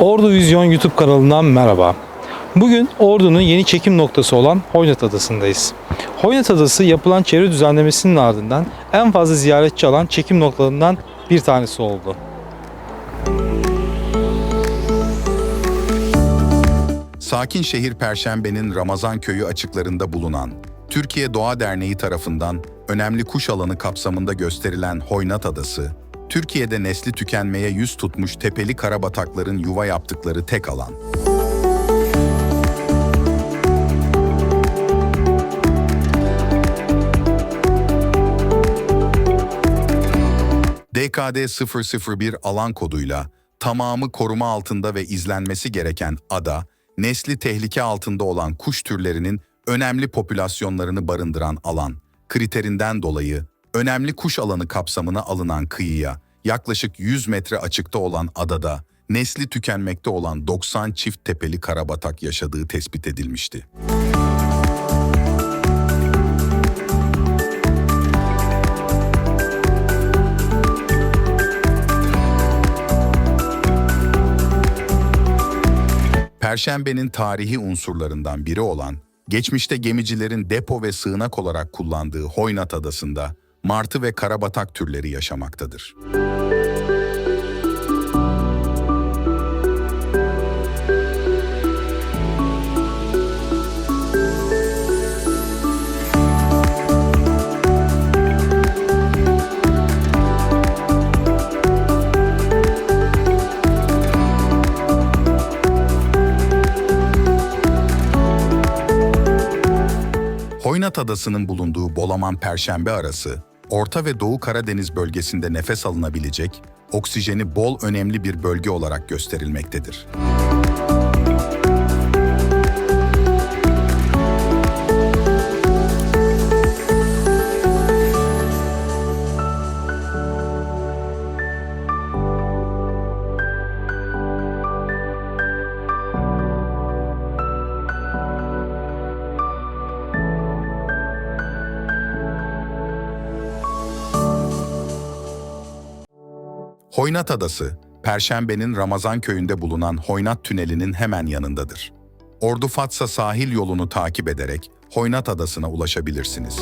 Ordu Vizyon YouTube kanalından merhaba. Bugün Ordu'nun yeni çekim noktası olan Hoynat Adası'ndayız. Hoynat Adası yapılan çevre düzenlemesinin ardından en fazla ziyaretçi alan çekim noktalarından bir tanesi oldu. Sakin şehir Perşembe'nin Ramazan köyü açıklarında bulunan Türkiye Doğa Derneği tarafından önemli kuş alanı kapsamında gösterilen Hoynat Adası, Türkiye'de nesli tükenmeye yüz tutmuş tepeli karabatakların yuva yaptıkları tek alan. DKD 001 alan koduyla tamamı koruma altında ve izlenmesi gereken ada, nesli tehlike altında olan kuş türlerinin önemli popülasyonlarını barındıran alan, kriterinden dolayı önemli kuş alanı kapsamına alınan kıyıya yaklaşık 100 metre açıkta olan adada nesli tükenmekte olan 90 çift tepeli karabatak yaşadığı tespit edilmişti. Perşembenin tarihi unsurlarından biri olan, geçmişte gemicilerin depo ve sığınak olarak kullandığı Hoynat Adası'nda martı ve karabatak türleri yaşamaktadır. Hoynat Adası'nın bulunduğu Bolaman Perşembe arası, Orta ve Doğu Karadeniz bölgesinde nefes alınabilecek, oksijeni bol önemli bir bölge olarak gösterilmektedir. Hoynat Adası, Perşembe'nin Ramazan köyünde bulunan Hoynat Tüneli'nin hemen yanındadır. Ordu Fatsa sahil yolunu takip ederek Hoynat Adası'na ulaşabilirsiniz.